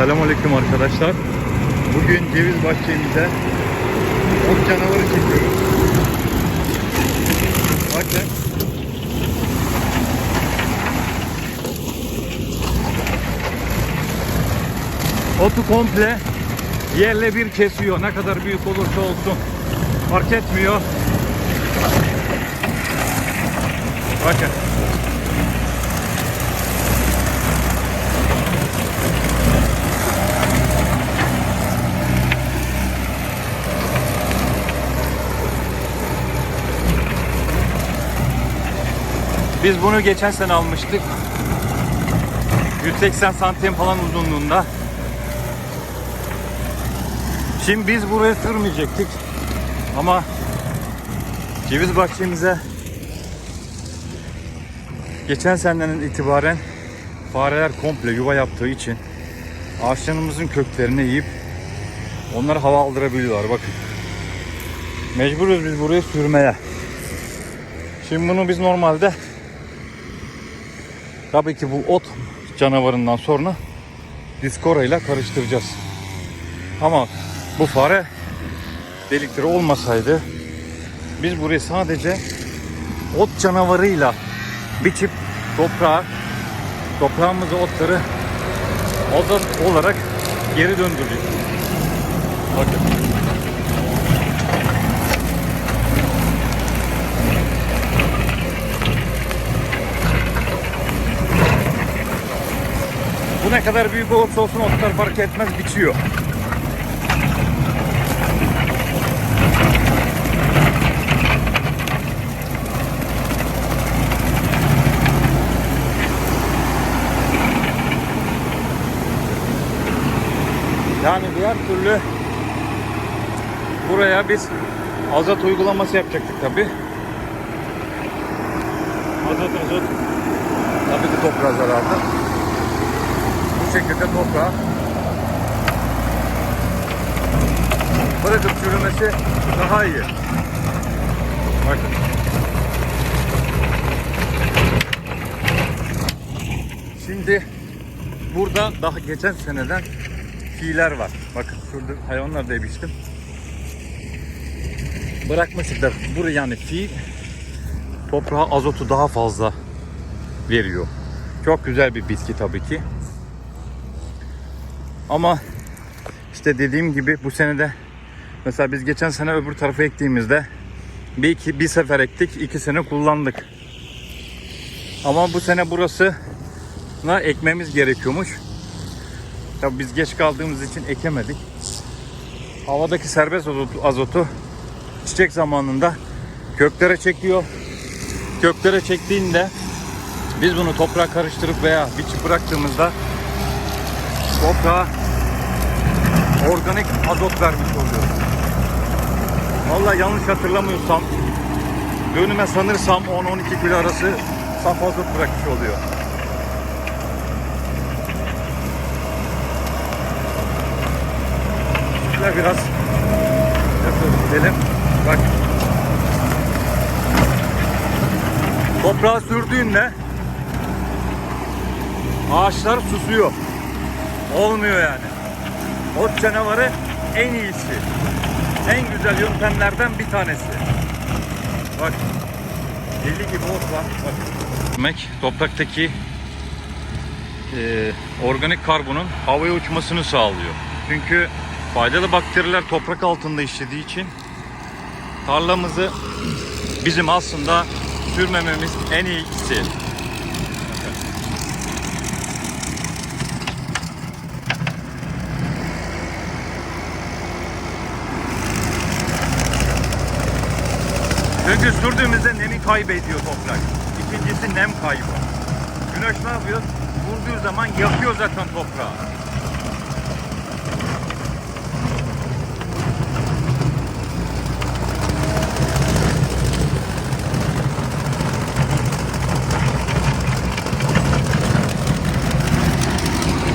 Selamünaleyküm arkadaşlar. Bugün ceviz bahçemizde ot canavarı çekiyoruz. Bakın. Otu komple yerle bir kesiyor. Ne kadar büyük olursa olsun. Fark etmiyor. Bakın. Biz bunu geçen sene almıştık. 180 santim falan uzunluğunda. Şimdi biz buraya sürmeyecektik. Ama ceviz bahçemize geçen seneden itibaren fareler komple yuva yaptığı için ağaçlarımızın köklerini yiyip onları hava aldırabiliyorlar. Bakın. Mecburuz biz buraya sürmeye. Şimdi bunu biz normalde tabii ki bu ot canavarından sonra diskora ile karıştıracağız. Ama bu fare delikleri olmasaydı biz burayı sadece ot canavarıyla biçip toprağa toprağımızı otları ot olarak geri döndürdük. Bakın. Ne kadar büyük olursa olsun otlar fark etmez biçiyor. Yani diğer türlü buraya biz azot uygulaması yapacaktık tabi. Azot azot. Tabii ki toprağa zararlı. Şekilde toprağa bırakıp çürümesi daha iyi. Bakın. Şimdi burada daha geçen seneden fiiller var. Bakın şurada hayvanlar da yemiştim. Bırakmıştık buraya yani fiil toprağa azotu daha fazla veriyor. Çok güzel bir bitki tabii ki. Ama işte dediğim gibi bu senede mesela biz geçen sene öbür tarafa ektiğimizde bir iki bir sefer ektik, iki sene kullandık. Ama bu sene burası ekmemiz gerekiyormuş. Tabii biz geç kaldığımız için ekemedik. Havadaki serbest azotu, azotu çiçek zamanında köklere çekiyor. Köklere çektiğinde biz bunu toprağa karıştırıp veya biçip bıraktığımızda toprağa organik azot vermiş oluyor. Vallahi yanlış hatırlamıyorsam dönüme sanırsam 10-12 kilo arası saf azot bırakmış oluyor. Şöyle biraz gidelim. Bak. Toprağa sürdüğünde ağaçlar susuyor. Olmuyor yani. Ot canavarı en iyisi. En güzel yöntemlerden bir tanesi. Bak. Deli gibi ot var. Bak. Demek topraktaki e, organik karbonun havaya uçmasını sağlıyor. Çünkü faydalı bakteriler toprak altında işlediği için tarlamızı bizim aslında sürmememiz en iyisi. Çünkü sürdüğümüzde nemi kaybediyor toprak. İkincisi nem kaybı. Güneş ne yapıyor? Vurduğu zaman yakıyor zaten toprağı.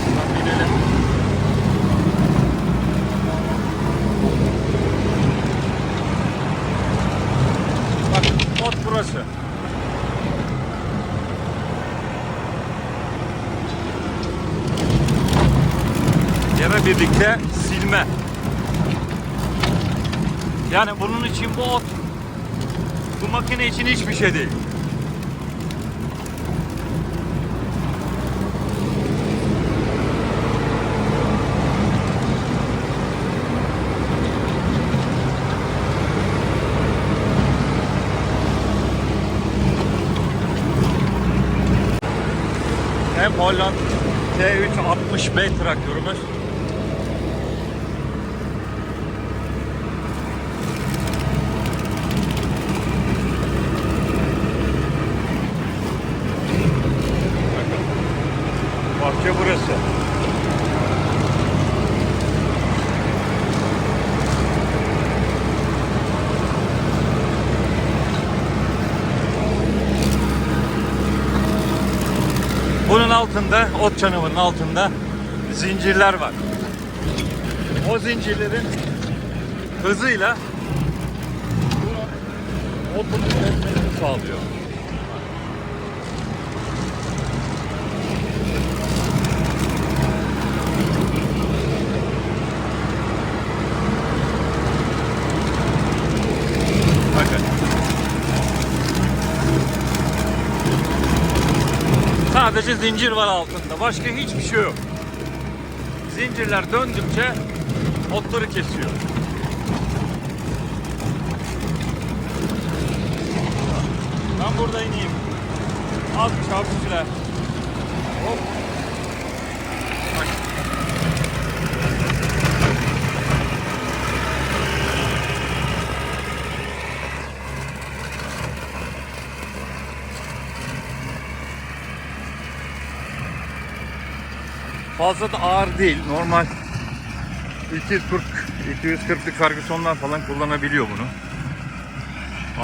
Buradan inelim. Bak ot burası. kere birlikte silme. Yani bunun için bu ot bu makine için hiçbir şey değil. Hem Holland T360B traktörümüz. Bakın. Bahçe burası. Bunun altında, ot canavarının altında zincirler var. O zincirlerin hızıyla otun sağlıyor. Bakın. Sadece zincir var altında. Başka hiçbir şey yok. Zincirler döndükçe otları kesiyor. Ben burada ineyim. Az çarpıcılar. Hop. Fazla da ağır değil. Normal 240 240'lık Ferguson'lar falan kullanabiliyor bunu.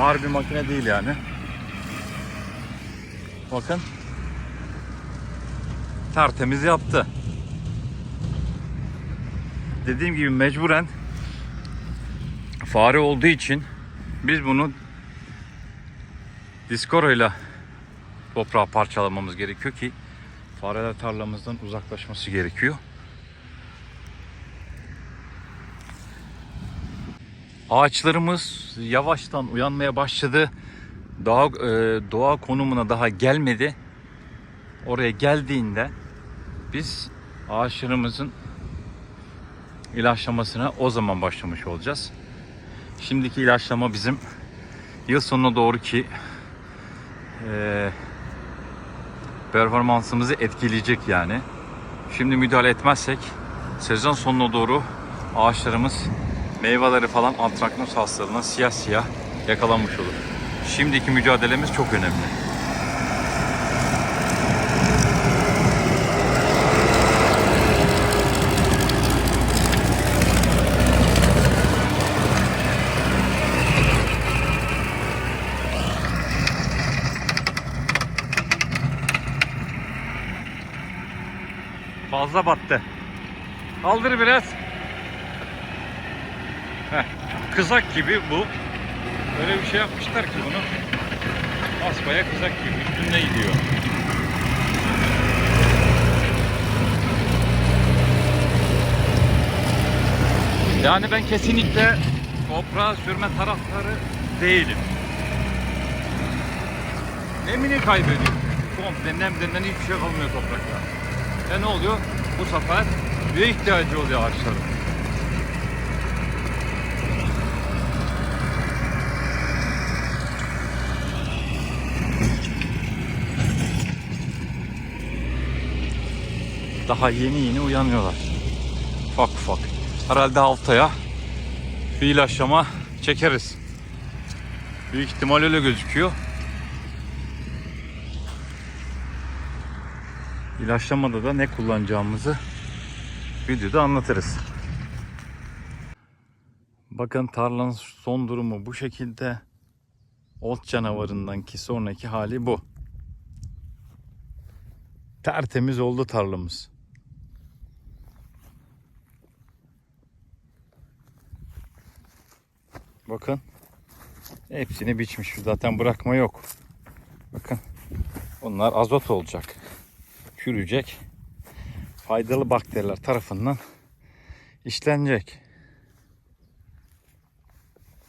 Ağır bir makine değil yani. Bakın. Tertemiz yaptı. Dediğim gibi mecburen fare olduğu için biz bunu Discoro ile toprağı parçalamamız gerekiyor ki fareler tarlamızdan uzaklaşması gerekiyor. Ağaçlarımız yavaştan uyanmaya başladı. Doğa, e, doğa konumuna daha gelmedi. Oraya geldiğinde biz ağaçlarımızın ilaçlamasına o zaman başlamış olacağız. Şimdiki ilaçlama bizim yıl sonuna doğru ki e, performansımızı etkileyecek yani. Şimdi müdahale etmezsek sezon sonuna doğru ağaçlarımız meyveleri falan antraknoz hastalığına siyah siyah yakalanmış olur. Şimdiki mücadelemiz çok önemli. Fazla battı. Kaldır biraz. Heh, kızak gibi bu. Öyle bir şey yapmışlar ki bunu. Asbaya kızak gibi üstünde gidiyor. Yani ben kesinlikle toprağa sürme taraftarı değilim. Nemini kaybediyor. Komple nem denilen hiçbir şey kalmıyor toprakta. E ne oluyor? Bu sefer bir ihtiyacı oluyor ağaçların. Daha yeni yeni uyanıyorlar. Ufak ufak. Herhalde haftaya bir ilaçlama çekeriz. Büyük ihtimal öyle gözüküyor. İlaçlamada da ne kullanacağımızı videoda anlatırız. Bakın tarlanın son durumu bu şekilde. Ot canavarından ki sonraki hali bu. Tertemiz oldu tarlamız. Bakın. Hepsini biçmiş. Zaten bırakma yok. Bakın. Bunlar azot olacak çürüyecek. Faydalı bakteriler tarafından işlenecek.